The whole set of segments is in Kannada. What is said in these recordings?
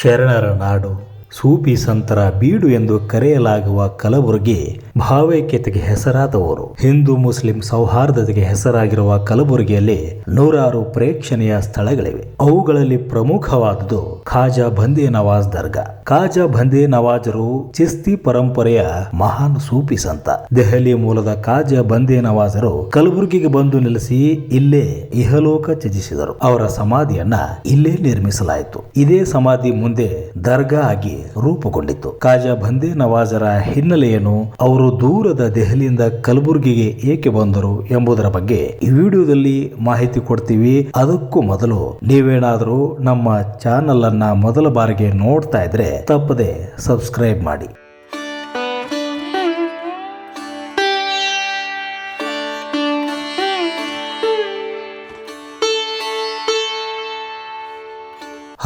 ಶರಣರ ನಾಡು ಸೂಫಿ ಸಂತರ ಬೀಡು ಎಂದು ಕರೆಯಲಾಗುವ ಕಲಬುರಗಿ ಭಾವೈಕ್ಯತೆಗೆ ಹೆಸರಾದವರು. ಹಿಂದೂ ಮುಸ್ಲಿಂ ಸೌಹಾರ್ದತೆಗೆ ಹೆಸರಾಗಿರುವ ಕಲಬುರಗಿಯಲ್ಲಿ ನೂರಾರು ಪ್ರೇಕ್ಷಣೀಯ ಸ್ಥಳಗಳಿವೆ. ಅವುಗಳಲ್ಲಿ ಪ್ರಮುಖವಾದುದು ಖಾಜಾ ಬಂದೇ ನವಾಜ್ ದರ್ಗಾ. ಖಾಜಾ ಬಂದೇ ನವಾಜರು ಚಿಸ್ತಿ ಪರಂಪರೆಯ ಮಹಾನ್ ಸೂಫಿ ಸಂತ ದೆಹಲಿ ಮೂಲದ ಖಾಜಾ ಬಂದೇ ನವಾಜರು ಕಲಬುರಗಿಗೆ ಬಂದು ನೆಲೆಸಿ ಇಲ್ಲೇ ಇಹಲೋಕ ತ್ಯಜಿಸಿದರು. ಅವರ ಸಮಾಧಿಯನ್ನ ಇಲ್ಲೇ ನಿರ್ಮಿಸಲಾಯಿತು. ಇದೇ ಸಮಾಧಿ ಮುಂದೆ ದರ್ಗಾ ಆಗಿ ರೂಪುಗೊಂಡಿತು ಖಾಜಾ ಬಂದೇ ನವಾಜರ ಹಿನ್ನೆಲೆಯನ್ನು ಅವರು ದೂರದ ದೆಹಲಿಯಿಂದ ಕಲಬುರಗಿಗೆ ಏಕೆ ಬಂದರು ಎಂಬುದರ ಬಗ್ಗೆ ಈ ವಿಡಿಯೋದಲ್ಲಿ ಮಾಹಿತಿ ಕೊಡ್ತೀವಿ. ಅದಕ್ಕೂ ಮೊದಲು ನೀವೇನಾದರೂ ನಮ್ಮ ಚಾನಲ್ ಅನ್ನ ಮೊದಲ ಬಾರಿಗೆ ನೋಡ್ತಾ ಇದ್ರೆ ತಪ್ಪದೆ ಸಬ್ಸ್ಕ್ರೈಬ್ ಮಾಡಿ.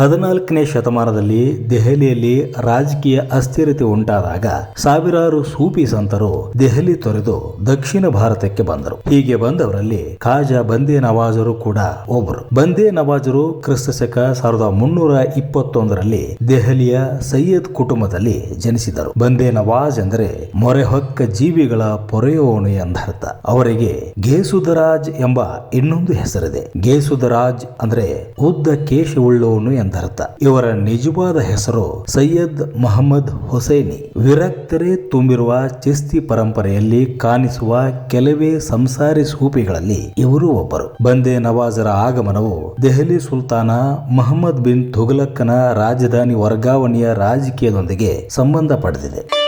ಹದಿನಾಲ್ಕನೇ ಶತಮಾನದಲ್ಲಿ ದೆಹಲಿಯಲ್ಲಿ ರಾಜಕೀಯ ಅಸ್ಥಿರತೆ ಉಂಟಾದಾಗ ಸಾವಿರಾರು ಸೂಫಿ ಸಂತರು ದೆಹಲಿ ತೊರೆದು ದಕ್ಷಿಣ ಭಾರತಕ್ಕೆ ಬಂದರು. ಹೀಗೆ ಬಂದವರಲ್ಲಿ ಖಾಜಾ ಬಂದೇ ನವಾಜರು ಕೂಡ ಒಬ್ಬರು. ಬಂದೇ ನವಾಜರು ಕ್ರಿಸ್ತ ಶಕ ಸಾವಿರದ ಮುನ್ನೂರ ಇಪ್ಪತ್ತೊಂದರಲ್ಲಿ ದೆಹಲಿಯ ಸೈಯದ್ ಕುಟುಂಬದಲ್ಲಿ ಜನಿಸಿದರು. ಬಂದೇ ನವಾಜ್ ಎಂದರೆ ಮೊರೆಹೊಕ್ಕ ಜೀವಿಗಳ ಪೊರೆಯೋಣೆ ಎಂದರ್ಥ. ಅವರಿಗೆ ಗೇಸುದರಾಜ್ ಎಂಬ ಇನ್ನೊಂದು ಹೆಸರಿದೆ. ಗೇಸುದರಾಜ್ ಅಂದ್ರೆ ಉದ್ದ ಕೇಶವುಳ್ಳವನು ಎಂದರ್ಥ. ಇವರ ನಿಜವಾದ ಹೆಸರು ಸೈಯದ್ ಮೊಹಮ್ಮದ್ ಹುಸೈನಿ. ವಿರಕ್ತರೇ ತುಂಬಿರುವ ಚಿಸ್ತಿ ಪರಂಪರೆಯಲ್ಲಿ ಕಾಣಿಸುವ ಕೆಲವೇ ಸಂಸಾರಿ ಸೂಪಿಗಳಲ್ಲಿ ಇವರು ಒಬ್ಬರು. ಬಂದೆ ನವಾಜರ ಆಗಮನವು ದೆಹಲಿ ಸುಲ್ತಾನ ಮಹಮ್ಮದ್ ಬಿನ್ ತುಘಲಕ್ಕನ ರಾಜಧಾನಿ ವರ್ಗಾವಣೆಯ ರಾಜಕೀಯದೊಂದಿಗೆ ಸಂಬಂಧ ಪಡೆದಿದೆ.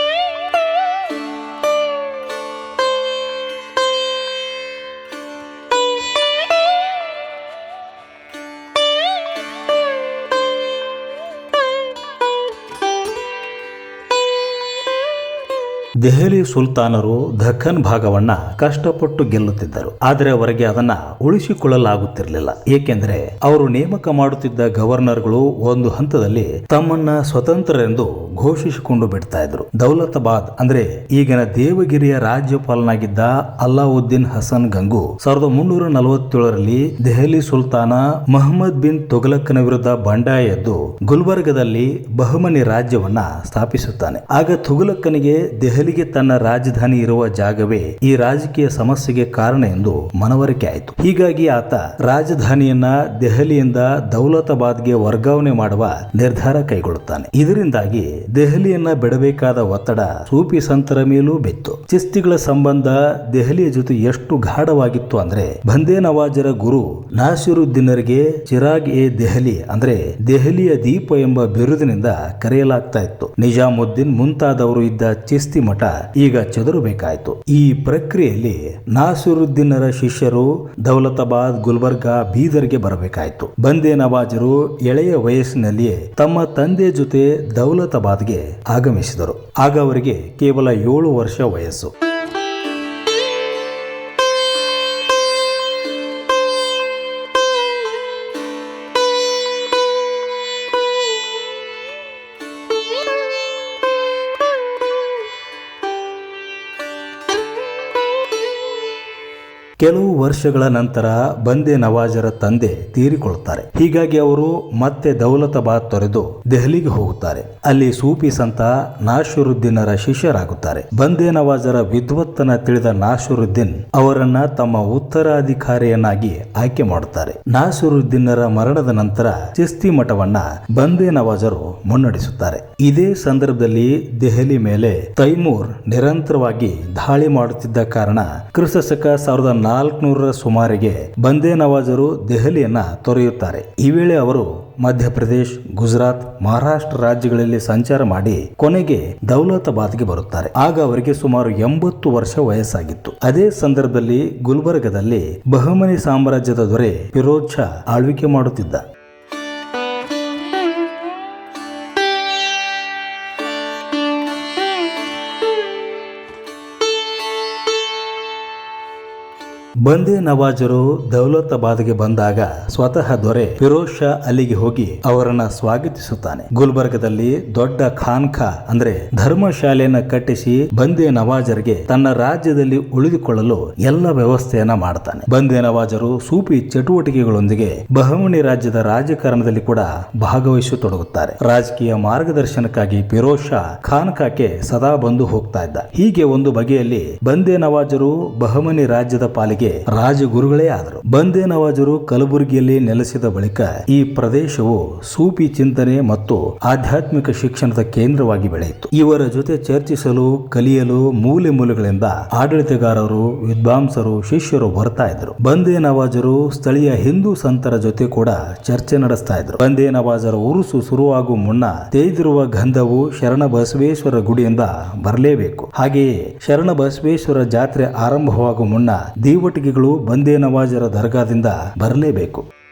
ದೆಹಲಿ ಸುಲ್ತಾನರು ದಖನ್ ಭಾಗವನ್ನ ಕಷ್ಟಪಟ್ಟು ಗೆಲ್ಲುತ್ತಿದ್ದರು. ಆದರೆ ಅವರಿಗೆ ಅದನ್ನ ಉಳಿಸಿಕೊಳ್ಳಲಾಗುತ್ತಿರಲಿಲ್ಲ. ಏಕೆಂದರೆ ಅವರು ನೇಮಕ ಮಾಡುತ್ತಿದ್ದ ಗವರ್ನರ್ಗಳು ಒಂದು ಹಂತದಲ್ಲಿ ತಮ್ಮನ್ನ ಸ್ವತಂತ್ರರೆಂದು ಘೋಷಿಸಿಕೊಂಡು ಬಿಡ್ತಾ ಇದ್ರು. ದೌಲತಾಬಾದ್ ಅಂದ್ರೆ ಈಗಿನ ದೇವಗಿರಿಯ ರಾಜ್ಯಪಾಲನಾಗಿದ್ದ ಅಲ್ಲಾವುದ್ದೀನ್ ಹಸನ್ ಗಂಗು ಸಾವಿರದ ಮುನ್ನೂರ ನಲವತ್ತೇಳರಲ್ಲಿ ದೆಹಲಿ ಸುಲ್ತಾನ ಮಹಮ್ಮದ್ ಬಿನ್ ತುಘಲಕ್ಕನ ವಿರುದ್ಧ ಬಂಡಾಯ ಎದ್ದು ಗುಲ್ಬರ್ಗದಲ್ಲಿ ಬಹುಮನಿ ರಾಜ್ಯವನ್ನ ಸ್ಥಾಪಿಸುತ್ತಾನೆ. ಆಗ ತುಘಲಕ್ಕನಿಗೆ ದೆಹಲಿಗೆ ತನ್ನ ರಾಜಧಾನಿ ಇರುವ ಜಾಗವೇ ಈ ರಾಜಕೀಯ ಸಮಸ್ಯೆಗೆ ಕಾರಣ ಎಂದು ಮನವರಿಕೆ ಆಯಿತು. ಹೀಗಾಗಿ ಆತ ರಾಜಧಾನಿಯನ್ನ ದೆಹಲಿಯಿಂದ ದೌಲತಾಬಾದ್ಗೆ ವರ್ಗಾವಣೆ ಮಾಡುವ ನಿರ್ಧಾರ ಕೈಗೊಳ್ಳುತ್ತಾನೆ. ಇದರಿಂದಾಗಿ ದೆಹಲಿಯನ್ನ ಬಿಡಬೇಕಾದ ಒತ್ತಡ ಸೂಫಿ ಸಂತರ ಮೇಲೂ ಬಿತ್ತು. ಚಿಸ್ತಿಗಳ ಸಂಬಂಧ ದೆಹಲಿಯ ಜೊತೆ ಎಷ್ಟು ಗಾಢವಾಗಿತ್ತು ಅಂದ್ರೆ ಬಂದೇ ನವಾಜರ ಗುರು ನಾಸಿರುದ್ದೀನರಿಗೆ ಚಿರಾಗ್ ಎ ದೆಹಲಿ ಅಂದ್ರೆ ದೆಹಲಿಯ ದೀಪ ಎಂಬ ಬಿರುದಿನಿಂದ ಕರೆಯಲಾಗ್ತಾ ಇತ್ತು. ನಿಜಾಮುದ್ದೀನ್ ಮುಂತಾದವರು ಇದ್ದ ಚಿಸ್ತಿ ಮಠ ಈಗ ಚದುರಬೇಕಾಯಿತು. ಈ ಪ್ರಕ್ರಿಯೆಯಲ್ಲಿ ನಾಸಿರುದ್ದೀನರ ಶಿಷ್ಯರು ದೌಲತಾಬಾದ್, ಗುಲ್ಬರ್ಗಾ, ಬೀದರ್ಗೆ ಬರಬೇಕಾಯಿತು. ಬಂದೆ ನವಾಜರು ಎಳೆಯ ವಯಸ್ಸಿನಲ್ಲಿಯೇ ತಮ್ಮ ತಂದೆ ಜೊತೆ ದೌಲತಾಬಾದ್ಗೆ ಆಗಮಿಸಿದರು. ಆಗ ಅವರಿಗೆ ಕೇವಲ ಏಳು ವರ್ಷ ವಯಸ್ಸು. ಕೆಲವು ವರ್ಷಗಳ ನಂತರ ಬಂದೇ ನವಾಜರ ತಂದೆ ತೀರಿಕೊಳ್ಳುತ್ತಾರೆ. ಹೀಗಾಗಿ ಅವರು ಮತ್ತೆ ದೌಲತಾಬಾದ್ ತೊರೆದು ದೆಹಲಿಗೆ ಹೋಗುತ್ತಾರೆ. ಅಲ್ಲಿ ಸೂಫಿ ಸಂತ ನಾಶರುದ್ದೀನರ ಶಿಷ್ಯರಾಗುತ್ತಾರೆ. ಬಂದೇ ನವಾಜರ ವಿದ್ವತ್ತನ ತಿಳಿದ ನಾಶರುದ್ದೀನ್ ಅವರನ್ನ ತಮ್ಮ ಉತ್ತರಾಧಿಕಾರಿಯನ್ನಾಗಿ ಆಯ್ಕೆ ಮಾಡುತ್ತಾರೆ. ನಾಸರುದ್ದೀನರ ಮರಣದ ನಂತರ ಚಿಸ್ತಿ ಮಠವನ್ನ ಬಂದೇ ನವಾಜರು ಮುನ್ನಡೆಸುತ್ತಾರೆ. ಇದೇ ಸಂದರ್ಭದಲ್ಲಿ ದೆಹಲಿ ಮೇಲೆ ತೈಮೂರ್ ನಿರಂತರವಾಗಿ ದಾಳಿ ಮಾಡುತ್ತಿದ್ದ ಕಾರಣ ಕ್ರಿಸ್ತ ಸಾವಿರದ ನಾಲ್ಕುನೂರರ ಸುಮಾರಿಗೆ ಬಂದೇ ನವಾಜರು ದೆಹಲಿಯನ್ನ ತೊರೆಯುತ್ತಾರೆ. ಈ ವೇಳೆ ಅವರು ಮಧ್ಯಪ್ರದೇಶ್, ಗುಜರಾತ್, ಮಹಾರಾಷ್ಟ್ರ ರಾಜ್ಯಗಳಲ್ಲಿ ಸಂಚಾರ ಮಾಡಿ ಕೊನೆಗೆ ದೌಲತಾಬಾದ್ಗೆ ಬರುತ್ತಾರೆ. ಆಗ ಅವರಿಗೆ ಸುಮಾರು ಎಂಬತ್ತು ವರ್ಷ ವಯಸ್ಸಾಗಿತ್ತು. ಅದೇ ಸಂದರ್ಭದಲ್ಲಿ ಗುಲ್ಬರ್ಗದಲ್ಲಿ ಬಹುಮನಿ ಸಾಮ್ರಾಜ್ಯದ ದೊರೆ ಫಿರೋಜ್ ಆಳ್ವಿಕೆ ಮಾಡುತ್ತಿದ್ದ. ಬಂದೇ ನವಾಜರು ದೌಲತಾಬಾದ್ಗೆ ಬಂದಾಗ ಸ್ವತಃ ದೊರೆ ಫಿರೋಜ್ ಶಾ ಅಲ್ಲಿಗೆ ಹೋಗಿ ಅವರನ್ನ ಸ್ವಾಗತಿಸುತ್ತಾನೆ. ಗುಲ್ಬರ್ಗದಲ್ಲಿ ದೊಡ್ಡ ಖಾನ್ಖಾ ಅಂದ್ರೆ ಧರ್ಮಶಾಲೆಯನ್ನ ಕಟ್ಟಿಸಿ ಬಂದೇ ನವಾಜರಿಗೆ ತನ್ನ ರಾಜ್ಯದಲ್ಲಿ ಉಳಿದುಕೊಳ್ಳಲು ಎಲ್ಲ ವ್ಯವಸ್ಥೆಯನ್ನ ಮಾಡ್ತಾನೆ. ಬಂದೇ ನವಾಜರು ಸೂಫಿ ಚಟುವಟಿಕೆಗಳೊಂದಿಗೆ ಬಹಮನಿ ರಾಜ್ಯದ ರಾಜಕಾರಣದಲ್ಲಿ ಕೂಡ ಭಾಗವಹಿಸತೊಡಗುತ್ತಾರೆ. ರಾಜಕೀಯ ಮಾರ್ಗದರ್ಶನಕ್ಕಾಗಿ ಫಿರೋಜ್ ಶಾ ಖಾನ್ಖಾಕ್ಕೆ ಸದಾ ಬಂದು ಹೋಗ್ತಾ ಇದ್ದ. ಹೀಗೆ ಒಂದು ಬಗೆಯಲ್ಲಿ ಬಂದೇ ನವಾಜರು ಬಹಮನಿ ರಾಜ್ಯದ ಪಾಲಿಗೆ ರಾಜಗುರುಗಳೇ ಆದರು. ಬಂದೇ ನವಾಜರು ಕಲಬುರಗಿಯಲ್ಲಿ ನೆಲೆಸಿದ ಬಳಿಕ ಈ ಪ್ರದೇಶವು ಸೂಫಿ ಚಿಂತನೆ ಮತ್ತು ಆಧ್ಯಾತ್ಮಿಕ ಶಿಕ್ಷಣದ ಕೇಂದ್ರವಾಗಿ ಬೆಳೆಯಿತು. ಇವರ ಜೊತೆ ಚರ್ಚಿಸಲು, ಕಲಿಯಲು ಮೂಲೆ ಮೂಲೆಗಳಿಂದ ಆಡಳಿತಗಾರರು, ವಿದ್ವಾಂಸರು, ಶಿಷ್ಯರು ಬರ್ತಾ ಇದ್ರು ಬಂದೇ ನವಾಜರು ಸ್ಥಳೀಯ ಹಿಂದೂ ಸಂತರ ಜೊತೆ ಕೂಡ ಚರ್ಚೆ ನಡೆಸ್ತಾ ಇದ್ರು ಬಂದೇ ನವಾಜರ ಉರುಸು ಶುರುವಾಗುವ ಮುನ್ನ ತೇದಿರುವ ಗಂಧವು ಶರಣ ಬಸವೇಶ್ವರ ಗುಡಿಯಿಂದ ಬರಲೇಬೇಕು. ಹಾಗೆಯೇ ಶರಣ ಬಸವೇಶ್ವರ ಜಾತ್ರೆ ಆರಂಭವಾಗುವ ಮುನ್ನ ದೀವಟಿಗೆಗಳು ಬಂದೇ ನವಾಜರ ದರ್ಗಾದಿಂದ ಬರಲೇಬೇಕು.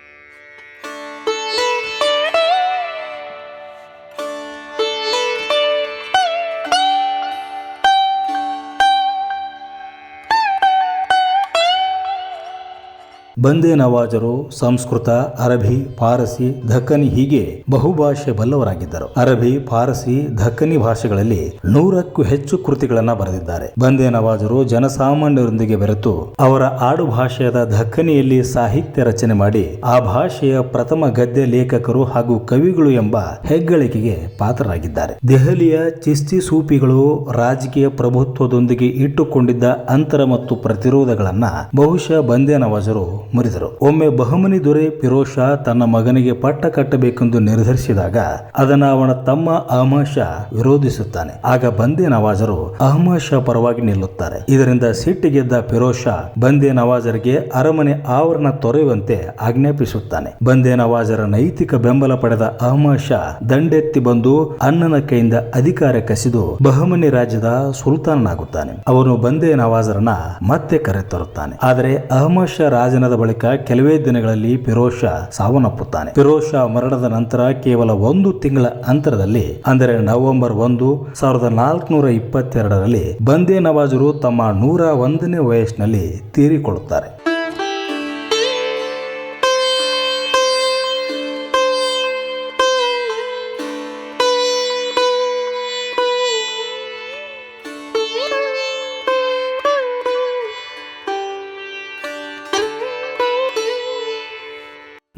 ಬಂದೇ ನವಾಜರು, ಸಂಸ್ಕೃತ, ಅರಬಿ ಫಾರಸಿ ಧಕ್ಕನಿ ಹೀಗೆ ಬಹುಭಾಷೆ ಬಲ್ಲವರಾಗಿದ್ದರು. ಅರಬಿ ಫಾರಸಿ ಧಕ್ಕನಿ ಭಾಷೆಗಳಲ್ಲಿ ನೂರಕ್ಕೂ ಹೆಚ್ಚು ಕೃತಿಗಳನ್ನ ಬರೆದಿದ್ದಾರೆ. ಬಂದೇ ನವಾಜರು ಜನಸಾಮಾನ್ಯರೊಂದಿಗೆ ಬೆರೆತು ಅವರ ಆಡು ಭಾಷೆಯಾದ ದಕ್ಕನಿಯಲ್ಲಿ ಸಾಹಿತ್ಯ ರಚನೆ ಮಾಡಿ ಆ ಭಾಷೆಯ ಪ್ರಥಮ ಗದ್ಯ ಲೇಖಕರು ಹಾಗೂ ಕವಿಗಳು ಎಂಬ ಹೆಗ್ಗಳಿಕೆಗೆ ಪಾತ್ರರಾಗಿದ್ದಾರೆ. ದೆಹಲಿಯ ಚಿಸ್ತಿ ಸೂಫಿಗಳು ರಾಜಕೀಯ ಪ್ರಭುತ್ವದೊಂದಿಗೆ ಇಟ್ಟುಕೊಂಡಿದ್ದ ಅಂತರ ಮತ್ತು ಪ್ರತಿರೋಧಗಳನ್ನ ಬಹುಶಃ ಬಂದೇ ನವಾಜರು ಮುರಿದರು. ಒಮ್ಮೆ ಬಹುಮನಿ ದೊರೆ ಫಿರೋಜ್ ತನ್ನ ಮಗನಿಗೆ ಪಟ್ಟ ಕಟ್ಟಬೇಕೆಂದು ನಿರ್ಧರಿಸಿದಾಗ ಅದನ್ನ ಅವನ ತಮ್ಮ ಅಹಮದ್ ವಿರೋಧಿಸುತ್ತಾನೆ. ಆಗ ಬಂದೇ ನವಾಜರು ಅಹಮದ್ ಶಾ ಪರವಾಗಿ ನಿಲ್ಲುತ್ತಾರೆ. ಇದರಿಂದ ಸಿಟ್ಟಿಗೆದ್ದ ಫಿರೋಜ್ ಶಾ ಬಂದೇ ನವಾಜರಿಗೆ ಅರಮನೆ ಆವರಣ ತೊರೆಯುವಂತೆ ಆಜ್ಞಾಪಿಸುತ್ತಾನೆ. ಬಂದೇ ನವಾಜರ ನೈತಿಕ ಬೆಂಬಲ ಪಡೆದ ಅಹಮದ್ ಶಾ ದಂಡೆತ್ತಿ ಬಂದು ಅಣ್ಣನ ಕೈಯಿಂದ ಅಧಿಕಾರ ಕಸಿದು ಬಹಮನಿ ರಾಜ್ಯದ ಸುಲ್ತಾನನಾಗುತ್ತಾನೆ. ಅವನು ಬಂದೇ ನವಾಜರನ್ನ ಮತ್ತೆ ಕರೆತರುತ್ತಾನೆ. ಆದರೆ ಅಹಮದ್ ಶಾ ರಾಜನದ ಬಳಿಕ ಕೆಲವೇ ದಿನಗಳಲ್ಲಿ ಫಿರೋಜ್ ಶಾ ಸಾವನ್ನಪ್ಪುತ್ತಾನೆ. ಫಿರೋಜ್ ಶಾ ಮರಣದ ನಂತರ ಕೇವಲ ಒಂದು ತಿಂಗಳ ಅಂತರದಲ್ಲಿ, ಅಂದರೆ ನವೆಂಬರ್ ಒಂದು, ಸಾವಿರದ ನಾಲ್ಕುನೂರ ಇಪ್ಪತ್ತೆರಡರಲ್ಲಿ ಬಂದೇ ನವಾಜರು ತಮ್ಮ ನೂರ ಒಂದನೇ ವಯಸ್ಸಿನಲ್ಲಿ ತೀರಿಕೊಳ್ಳುತ್ತಾರೆ.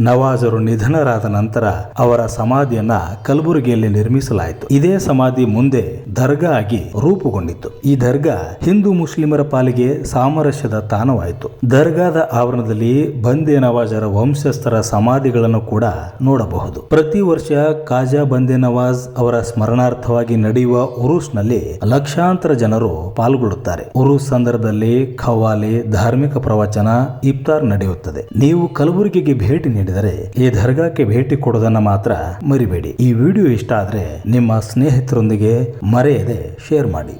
ನವಾಜರು ನಿಧನರಾದ ನಂತರ ಅವರ ಸಮಾಧಿಯನ್ನ ಕಲಬುರಗಿಯಲ್ಲಿ ನಿರ್ಮಿಸಲಾಯಿತು. ಇದೇ ಸಮಾಧಿ ಮುಂದೆ ದರ್ಗಾ ಆಗಿ ರೂಪುಗೊಂಡಿತ್ತು. ಈ ದರ್ಗಾ ಹಿಂದೂ ಮುಸ್ಲಿಮರ ಪಾಲಿಗೆ ಸಾಮರಸ್ಯದ ತಾಣವಾಯಿತು. ದರ್ಗಾದ ಆವರಣದಲ್ಲಿ ಬಂದೇ ನವಾಜರ ವಂಶಸ್ಥರ ಸಮಾಧಿಗಳನ್ನು ಕೂಡ ನೋಡಬಹುದು. ಪ್ರತಿ ವರ್ಷ ಕಾಜಾ ಬಂದೇ ನವಾಜ್ ಅವರ ಸ್ಮರಣಾರ್ಥವಾಗಿ ನಡೆಯುವ ಉರುಸ್ನಲ್ಲಿ ಲಕ್ಷಾಂತರ ಜನರು ಪಾಲ್ಗೊಳ್ಳುತ್ತಾರೆ. ಉರುಸ್ ಸಂದರ್ಭದಲ್ಲಿ ಖವಾಲಿ ಧಾರ್ಮಿಕ ಪ್ರವಚನ ಇಫ್ತಾರ್ ನಡೆಯುತ್ತದೆ. ನೀವು ಕಲಬುರಗಿಗೆ ಭೇಟಿ ನೀಡಿದರೆ ಈ ದರ್ಗಾಕ್ಕೆ ಭೇಟಿ ಕೊಡೋದನ್ನ ಮಾತ್ರ ಮರಿಬೇಡಿ. ಈ ವಿಡಿಯೋ ಇಷ್ಟ ಆದ್ರೆ ನಿಮ್ಮ ಸ್ನೇಹಿತರೊಂದಿಗೆ ಮರೆಯದೆ ಶೇರ್ ಮಾಡಿ.